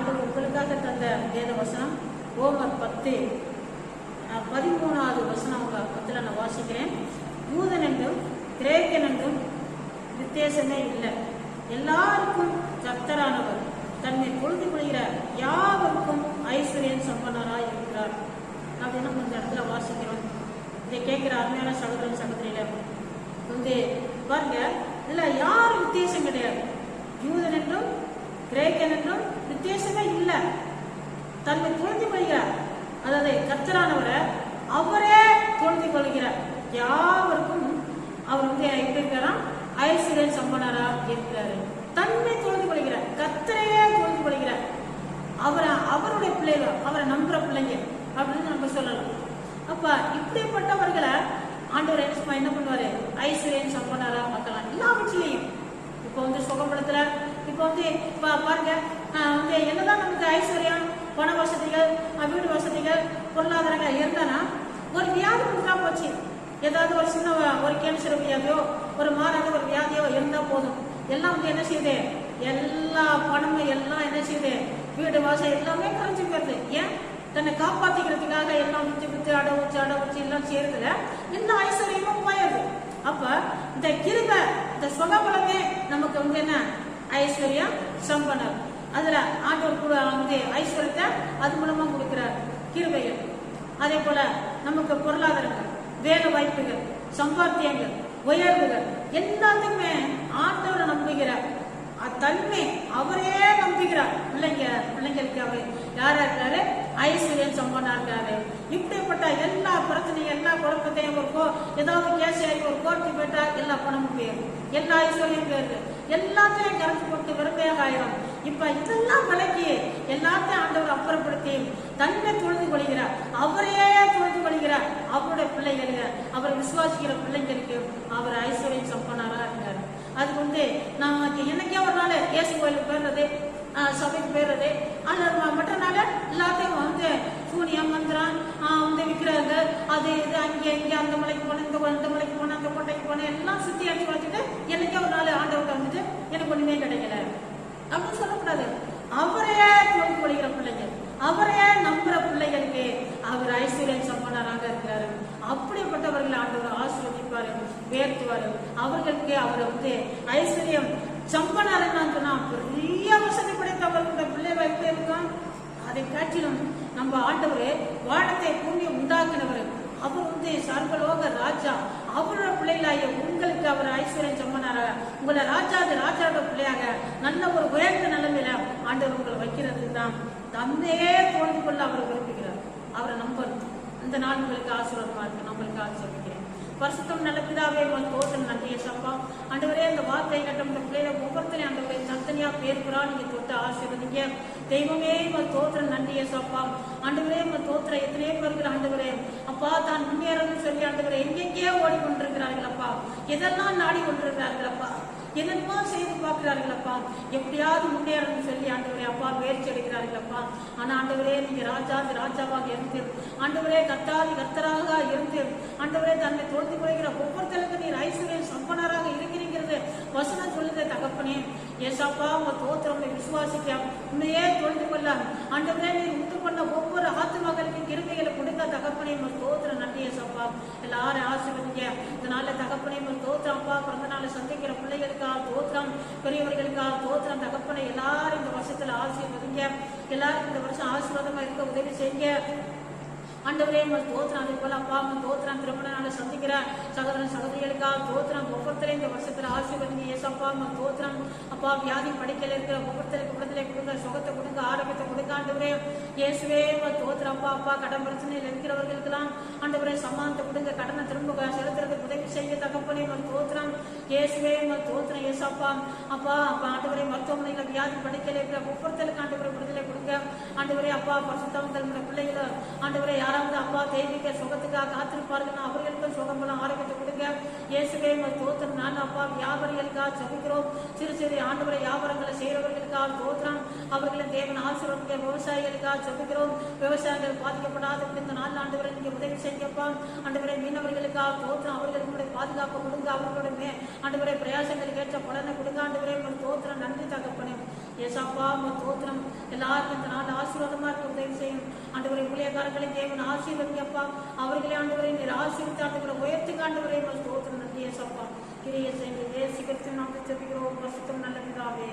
ஆண்டவர் உங்களுக்காக தந்த வேத வசனம் ஓமர் பத்து. பதிமூணாவது வசனம் அவங்க பத்தில் நான் வாசிக்கிறேன். யூதன் என்றும் கிரேக்கன் என்றும் வித்தியாசமே இல்லை. எல்லாருக்கும் கர்த்தரானவர். தன்னை பொழுது கொள்கிற யாவருக்கும் ஐஸ்வர்யன் சம்பனராய் இருக்கிறார். அப்படின்னு நம்ம இந்த இடத்துல வாசிக்கிறோம். இதை கேட்குற அருமையான சகோதரன் சகோதரியில வந்து பாருங்க. இல்லை யாரும் வித்தியாசம் கிடையாது. யூதன் என்றும் கிரேக்கன் வித்தியாசமே இல்லை. தன்னை புரிந்து கொள்கிறார். அதாவது கர்த்தரானவரை அவரே புரிந்து கொள்கிறார். யாவருக்கும் அவர் வந்து எப்படி இருக்காராம் ஐஸ்வர்யன் சம்பனரா இருக்கிறாரு. தன்னை தொழுது கொள்கிறார். கத்தரையே தொழுது கொள்கிறார். அவரை அவருடைய பிள்ளைகள் அவரை நம்புற பிள்ளைங்க அப்படின்னு நம்ம சொல்லலாம். அப்ப இப்படிப்பட்டவர்களை ஆண்டவர் என்ன பண்ணுவாரு? ஐஸ்வர்யன் சம்பனரா பார்க்கலாம் எல்லாவற்றிலையும் இப்போ வந்து சுகப்படத்துல இப்போ வந்து இப்போ பாருங்க வந்து என்னதான் நமக்கு ஐஸ்வர்யம் பண வசதிகள் வீடு வசதிகள் பொருளாதாரங்கள் இருந்தனா ஒரு வியாதி வந்துட்டா போச்சு. ஏதாவது ஒரு சின்ன ஒரு கேன்சர் வியாதியோ ஒரு மாறாத ஒரு வியாதியோ இருந்தா போதும். எல்லாம் வந்து என்ன செய்யுது? எல்லா பணமும் எல்லாம் என்ன செய்யுது? வீடு வாசல் எல்லாமே குறைஞ்சு போயிருது ஏன்? தன்னை காப்பாத்திக்கிறதுக்காக எல்லாம் வித்து வித்து அட வச்சு அட வச்சு எல்லாம் செய்யறதுல இந்த ஐஸ்வர்யமும் போயிருது அப்ப இந்த கிருப இந்த சுகபலமே நம்ம வந்து என்ன ஐஸ்வர்யம் சம்பனர் அதுல ஆண்டவர் கூட வந்து ஐஸ்வர்யத்தை அது மூலமா கொடுக்கிறார் கிருபைகள் அதே போல நமக்கு பொருளாதாரங்கள் வேலை வாய்ப்புகள் சம்பாத்தியங்கள் உயர்வுகள் எல்லாத்துக்குமே ஆண்டவரை நம்புகிறார் தன்மை அவரே நம்புகிறார் பிள்ளைங்க பிள்ளைங்களுக்கு அவர் யாரா இருக்காரு ஐஸ்வர்யன் சம்பனா இருக்காரு இப்படிப்பட்ட எல்லா பிரச்சனையும் எல்லா குழப்பத்தையும் கோ ஏதாவது கேஸ் ஆகி ஒரு கோர்ட்டு போயிட்டா எல்லா பணமும் போயிடும் எல்லா ஐஸ்வர்யம் போயிருக்கு எல்லாத்தையும் கரைச்சு போட்டு வெறுமையாக ஆயிரும் இப்ப இதெல்லாம் விளக்கி எல்லாத்தையும் ஆண்டவர் அப்புறப்படுத்தி தன்னை தொழுது கொள்கிறார். அவரையே தொழுது கொள்கிறார். அவருடைய பிள்ளைகளுக்கு அவர் விசுவாசிக்கிற பிள்ளைங்களுக்கு அவர் ஐஸ்வர்யம் சம்பனாரா இருக்காரு அது வந்து நமக்கு என்னைக்கே ஒரு நாள் இயேசு கோயிலுக்கு போயிடுறது ஆஹ் சபைக்கு போயிடுறது. ஆனால் மற்ற நாள் எல்லாத்தையும் வந்து சூனியம் மந்திரம் ஆஹ் வந்து விற்கிறாங்க அது இது அங்கே இங்கே அந்த மலைக்கு போனேன் இந்த இந்த மலைக்கு போனேன் அந்த கோட்டைக்கு போனேன் எல்லாம் சுத்தி அடிச்சு வச்சுட்டு என்னைக்கே ஒரு நாள் ஆண்டவர்கிட்ட வந்துட்டு எனக்கு ஒண்ணுமே கிடைக்கல அப்படின்னு சொல்லக்கூடாது அவரே தொழில் கொள்கிற பிள்ளைங்க அவரே நம்புற பிள்ளைகளுக்கு அவர் ஐஸ்வர்யம் இருக்கிறாரு அப்படிப்பட்டவர்கள் ஆண்டவர் ஆசிர்வதிப்பாரு உயர்த்துவாரு. அவர்களுக்கு அவர் வந்து ஐஸ்வர்யம் சம்பனரன் சொன்னா பெரிய வசதி படைத்தவர்களுடைய பிள்ளைகள் எப்படி இருக்கும் அதை காட்டிலும் நம்ம ஆண்டவர் வானத்தை பூமி உண்டாக்கினவர். அவர் வந்து சர்வலோக ராஜா. அவரோட பிள்ளைகளாய உங்களுக்கு அவர் ஐஸ்வர்யம் சம்மனாராக உங்களை ராஜாது ராஜாவோட பிள்ளையாக நல்ல ஒரு உயர்ந்த நிலைமையில ஆண்டவர் உங்களை வைக்கிறது தான் தந்தையே தோழ்ந்து கொள்ள அவர் விரும்புகிறார். அவரை நம்பணும். இந்த நாள் உங்களுக்கு ஆசீர்வாதமா இருக்கு. நம்மளுக்கு ஆசீர்வதிக்கிறேன். வருஷத்தம் நல்ல பிதாவே உங்கள் தோட்டம் நன்றிய சப்பா. அண்டவரே அந்த வார்த்தை கட்டம் இந்த பிள்ளைகளை ஒவ்வொருத்தரையும் ஆண்டவரே தனித்தனியா பேருக்குறா நீங்க தொட்டு ஆசீர்வதிங்க. தெய்வமே உங்கள் தோத்திரம் நன்றிய சப்பா. ஆண்டவரே உங்கள் தோத்திர எத்தனையோ பேருக்கு ஆண்டவரே. அப்பா தான் முன்னேறணும்னு சொல்லி ஆண்டவரே எங்கெங்கேயோ ஓடிக்கொண்டிருக்கிறார்கள் அப்பா. எதெல்லாம் நாடி கொண்டிருக்கிறார்கள் அப்பா? என்னென்னமோ செய்து பார்க்கிறார்கள் அப்பா எப்படியாவது முன்னேறணும்னு சொல்லி ஆண்டவரே அப்பா முயற்சி எடுக்கிறார்கள் அப்பா ஆனா ஆண்டவரே நீங்க ராஜா ராஜாவாக இருந்து ஆண்டவரே கத்தாதி கர்த்தராக இருந்து ஆண்டவரே தன்னை தொழுது கொள்கிற ஒவ்வொருத்தருக்கும் நீர் ஐஸ்வர்யம் சம்பனராக இருக்கிறீங்கிறது. வசனம் சொல்லுங்க தகப்பனே. ஏசாப்பா உங்க தோத்திரம் விசுவாசிக்க உன்னையே தொழுது கொள்ள ஆண்டவரே நீர் உண்டு பண்ண ஒவ்வொரு ஆத்துமகளுக்கும் கிருமைகளை கொடுக்க தகப்பனே. உங்க தோத்திரம் நன்றி ஏசாப்பா. எல்லாரும் தகப்பனையும் தகப்பனே தோத்திரம் அப்பா பிறந்த நாளை சந்திக்கிற பிள்ளைகளுக்கா தோத்திரம் பெரியவர்களுக்கா தோத்திரம் தகப்பனை எல்லாரும் இந்த வருஷத்துல ஆசீர்வதிங்க எல்லாரும் இந்த வருஷம் ஆசீர்வாதமா இருக்க உதவி செய்யுங்க. ஆண்டவரே உங்கள் தோத்திரம் அதே போல அப்பா உங்கள் தோத்திரம் திருமண நாளை சந்திக்கிற சகோதரன் சகோதரிகளுக்காக தோத்திரம் ஒவ்வொருத்தரையும் இந்த வருஷத்துல ஆசீர்வதிங்க. ஏசப்பா உங்கள் தோத்திரம் அப்பா வியாதி படிக்கல இருக்கிற ஒவ்வொருத்தருக்கு விடுதலை கொடுங்க சுகத்தை கொடுங்க ஆரோக்கியத்தை கொடுங்க ஆண்டவரே. இயேசுவே உங்கள் தோத்திரம் அப்பா அப்பா கடன் பிரச்சனையில் இருக்கிறவர்களுக்கெல்லாம் ஆண்டவரே சமானத்தை கொடுங்க கடனை திரும்ப செலுத்துறதுக்கு உதவி செய்ய தகப்பனே உங்கள் தோத்திரம் இயேசுவே உங்கள் தோத்திரம் ஏசப்பா அப்பா அப்பா ஆண்டவரே மருத்துவமனையில் வியாதி படிக்கலை. ஒவ்வொருத்தருக்கு ஆண்டவரை விடுதலை கொடுங்க. ஆண்டவரே அப்பா பரிசுத்தவங்க பிள்ளைகளை. ஆண்டவரே யாராவது அப்பா தெய்வீக சுகத்துக்காக காத்திருப்பார்கள் அவர்களுக்கும் சுகம் போல ஆரோக்கியத்தை கொடுங்க. இயேசுவே உங்கள் தோத்திரம் நான் அப்பா வியாபாரிகளுக்காக ஜெபிக்கிறோம். சிறு சிறு ஆண்டவரை வியாபாரங்களை செய்கிறவர்களுக்காக தோத்திரம் அவர்களை தேவன் ஆசீர்வதிக்க விவசாயிகளுக்காக ஜபிக்கிறோம். விவசாயிகள் பாதிக்கப்படாத இந்த நாள் ஆண்டுகளை நீங்க உதவி செய்யப்பா. ஆண்டவரை மீனவர்களுக்காக தோத்திரம் அவர்களுக்கு பாதுகாப்பு கொடுங்க. அவர்களுடைய மே பிரயாசங்களுக்கு ஏற்ற பலனை கொடுங்க. ஆண்டவரை உங்கள் தோத்திரம் நன்றி தகப்பனே. ஏசாப்பா உங்கள் தோத்திரம் எல்லாருக்கும் இந்த நாள் ஆசீர்வாதமா இருக்க. உதவி செய்யும். ஆண்டவரை ஊழியக்காரர்களை தேவன் ஆசீர்வதிக்கப்பா அவர்களே ஆண்டவரை நீர் ஆசீர்வித்து ஆண்டுகளை உயர்த்தி ஆண்டவரை உங்கள் தோத்திரம் நன்றி ஏசாப்பா. கிரிய செய்து ஏ கிறிஸ்து நாம் ஜபிக்கிறோம். பிரசுத்தம் நல்ல பிதாவே.